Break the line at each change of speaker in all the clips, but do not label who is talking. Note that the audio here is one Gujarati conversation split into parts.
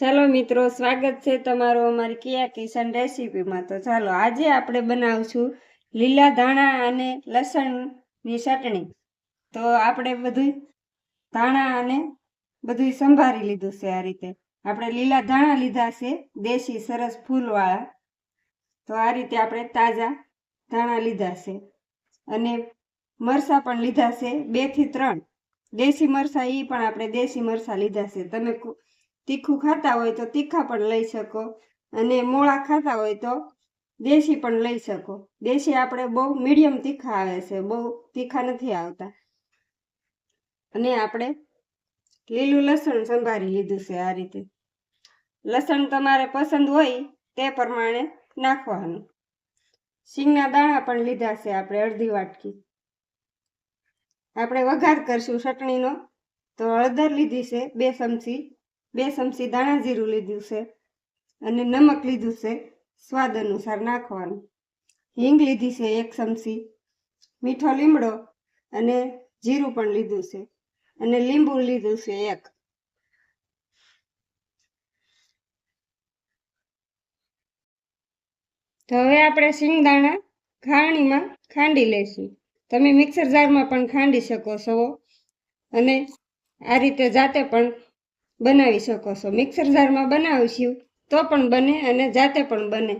ચાલો મિત્રો, સ્વાગત છે તમારું અમારી કિયા કિશન રેસીપીમાં. તો ચાલો, આજે આપણે બનાવશું લીલા ધાણા અને લસણની ચટણી. તો આપણે બધું ધાણા અને બધું સંભાળી લીધું છે આ રીતે. આપણે લીલા ધાણા લીધા છે, દેશી સરસ ફૂલવાળા. તો આ રીતે આપણે તાજા ધાણા લીધા છે. અને મરસા પણ લીધા છે બેથી ત્રણ. દેશી મરસા એ પણ આપણે દેશી મરસા લીધા છે. તમે તીખું ખાતા હોય તો તીખા પણ લઈ શકો અને મોળા ખાતા હોય તો દેશી પણ લઈ શકો. દેશી આપણે બહુ મીડિયમ તીખા આવે છે, બહુ તીખા નથી આવતા. અને આપણે લીલું લસણ સંભાળી લીધું છે આ રીતે. લસણ તમારે પસંદ હોય તે પ્રમાણે નાખવાનું. સિંગના દાણા પણ લીધા છે આપણે અડધી વાટકી. આપણે વઘાર કરશું ચટણીનો. તો હળદર લીધી છે બે ચમચી. બે ચમચી દાણા જીરું લીધું છે અને નમક લીધું છે સ્વાદ અનુસાર નાખવાનું. હિંગ લીધી છે એક ચમચી, મીઠો લીમડો અને જીરું પણ લીધું છે અને લીંબુ લીધું છે એક. તો હવે આપણે શિંગદાણા ખાણીમાં ખાંડી લેશું તમે મિક્સર જારમાં પણ ખાંડી શકો છો. અને આ રીતે જાતે પણ બનાવી શકો છો. મિક્સર જારમાં બનાવીશું તો પણ બને અને જાતે પણ બને.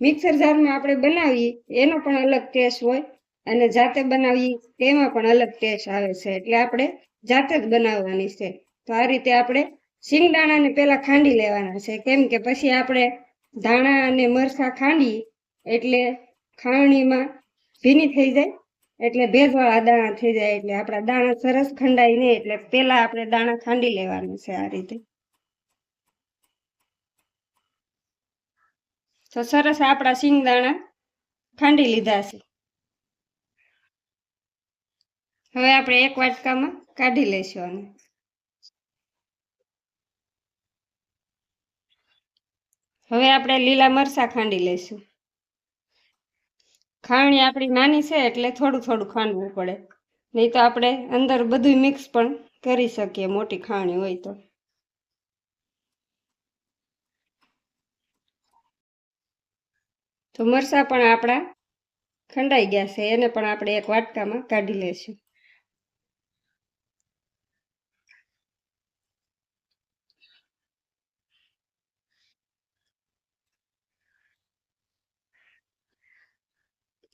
મિક્સર જારમાં આપણે બનાવીએ, એનો પણ અલગ ટેસ્ટ હોય અને જાતે બનાવીએ, તેમાં પણ અલગ ટેસ્ટ આવે છે. એટલે આપણે જાતે જ બનાવવાની છે. તો આ રીતે આપણે શિંગદાણાને પહેલાં ખાંડી લેવાના છે. કેમ કે પછી આપણે ધાણા અને મરચાં ખાંડીએ એટલે ખાવણીમાં ભીની થઈ જાય એટલે ભેજવાળા દાણા થઈ જાય એટલે આપણા દાણા સરસ ખંડાય નહીં એટલે પહેલા આપણે દાણા ખાંડી લેવાનું છે આ રીતે. તો સરસ આપણા સિંગ દાણા ખાંડી લીધા છે. હવે આપણે એક વાટકામાં કાઢી લઈશું આને. હવે આપણે લીલા મરચાં ખાંડી લઈશું. ખાવણી આપણી નાની છે એટલે થોડું થોડું ખાંડવું પડે. નહીં તો આપણે અંદર બધું મિક્સ પણ કરી શકીએ, મોટી ખાવણી હોય તો. તો મરચાં પણ આપણા ખંડાઈ ગયા છે, એને પણ આપણે એક વાટકામાં કાઢી લઈશું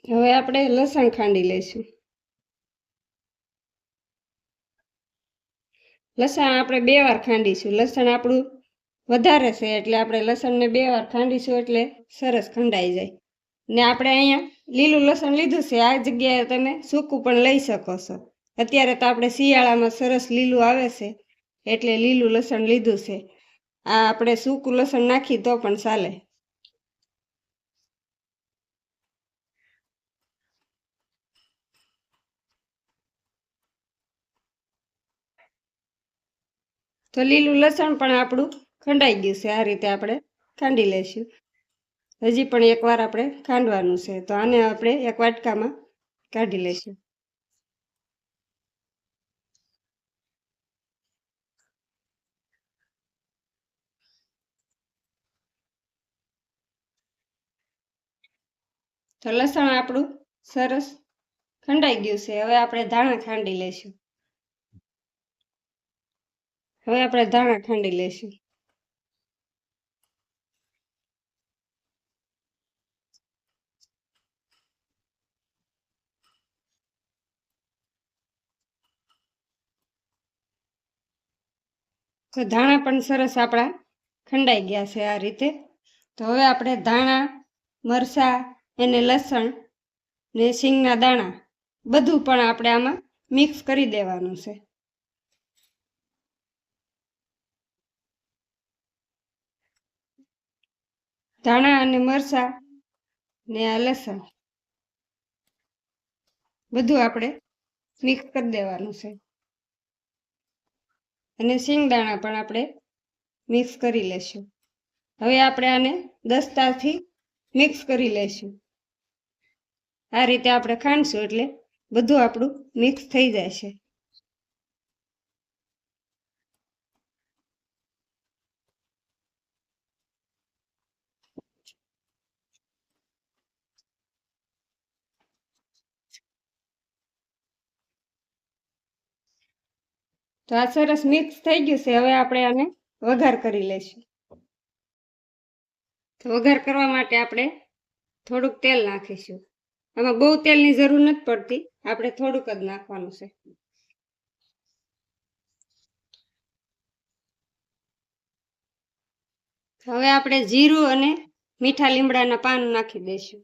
હવે આપણે લસણ ખાંડી લઈશું. લસણ આપણે બે વાર ખાંડીશું. લસણ આપણું વધારે છે એટલે આપણે લસણને બે વાર ખાંડીશું એટલે સરસ ખંડાઈ જાય. ને આપણે અહીંયા લીલું લસણ લીધું છે. આ જગ્યાએ તમે સૂકું પણ લઈ શકો છો. અત્યારે તો આપણે શિયાળામાં સરસ લીલું આવે છે એટલે લીલું લસણ લીધું છે. આ આપણે સૂકું લસણ નાખી તો પણ ચાલે. તો લીલું લસણ પણ આપણું ખંડાઈ ગયું છે. આ રીતે આપણે ખાંડી લઈશું. હજી પણ એકવાર આપણે ખાંડવાનું છે. તો આને આપણે એક વાટકામાં કાઢી લઈશું. તો લસણ આપણું સરસ ખંડાઈ ગયું છે. હવે આપણે ધાણા ખાંડી લઈશું. હવે આપણે ધાણા ખાંડી લઈશું. તો ધાણા પણ સરસ આપણા ખંડાઈ ગયા છે આ રીતે. તો હવે આપણે ધાણા, મરચાં અને લસણ ને સિંગના દાણા બધું પણ આપણે આમાં મિક્સ કરી દેવાનું છે. ધાણા અને મરચાં ને આ લસણ. બધું આપણે મિક્સ કરી દેવાનું છે. અને સિંગદાણા પણ આપણે મિક્સ કરી લેશું. હવે આપણે આને દસ્તાથી મિક્સ કરી લેશું. આ રીતે આપણે ખાંડશું એટલે બધું આપણું મિક્સ થઈ જાય છે. તો આ સરસ મિક્સ થઈ ગયું છે. હવે આપણે આને વઘાર કરી લઈશું. તો વઘાર કરવા માટે આપણે થોડુંક તેલ નાખીશું. આમાં બહુ તેલની જરૂર નથી પડતી. આપણે થોડુંક જ નાખવાનું છે. હવે આપણે જીરું અને મીઠા લીમડાના પાન નાખી દઈશું.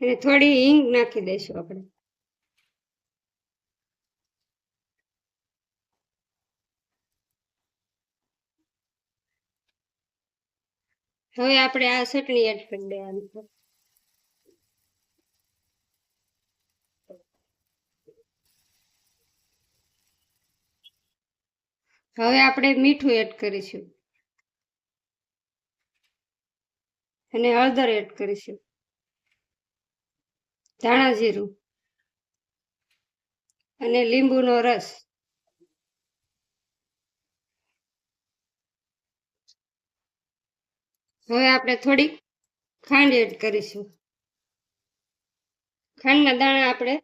અને થોડી હિંગ નાખી દઈશું આપણે. હવે આપણે આ ચટણી એડ કરી દેવાની હવે આપણે મીઠું એડ કરીશું. અને હળદર એડ કરીશું. ધાણા જીરું અને લીંબુનો રસ. હવે આપણે થોડીક ખાંડ એડ કરીશું. ખાંડના દાણા આપણે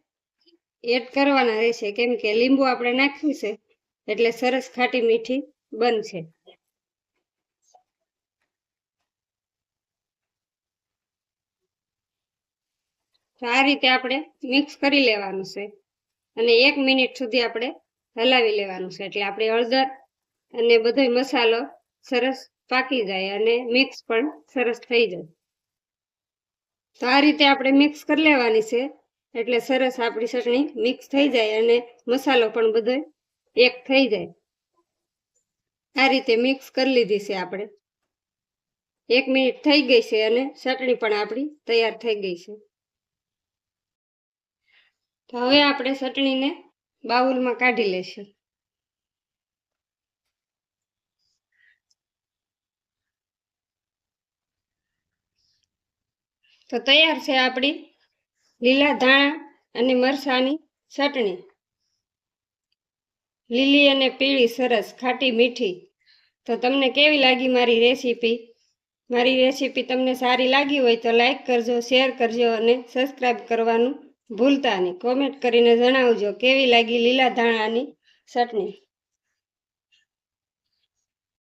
એડ કરવાના રહેશે, કેમ કે લીંબુ આપણે નાખ્યું છે, એટલે સરસ ખાટી મીઠી બનશે. તો આ રીતે આપણે મિક્સ કરી લેવાનું છે. અને એક મિનિટ સુધી આપણે હલાવી લેવાનું છે. એટલે આપણે હળદર અને બધો મસાલો સરસ પાકી જાય અને મિક્સ પણ સરસ થઈ જાય. તો આ રીતે આપણે મિક્સ કરી લેવાની છે. એટલે સરસ આપણી ચટણી મિક્સ થઈ જાય અને મસાલો પણ બધો એક થઈ જાય. આ રીતે મિક્સ કરી લીધી છે આપણે. એક મિનિટ થઈ ગઈ છે અને ચટણી પણ આપણી તૈયાર થઈ ગઈ છે. તો હવે આપણે ચટણીને બાઉલમાં કાઢી લઈશું. તો તૈયાર છે આપણી લીલા ધાણા અને મરસાની ચટણી. લીલી અને પીળી સરસ ખાટી મીઠી. તો તમને કેવી લાગી મારી રેસીપી? મારી રેસીપી તમને સારી લાગી હોય તો લાઈક કરજો, શેર કરજો અને સબસ્ક્રાઈબ કરવાનું ભૂલતા નહીં કોમેન્ટ કરીને જણાવજો કેવી લાગી લીલા ધાણાની ચટણી?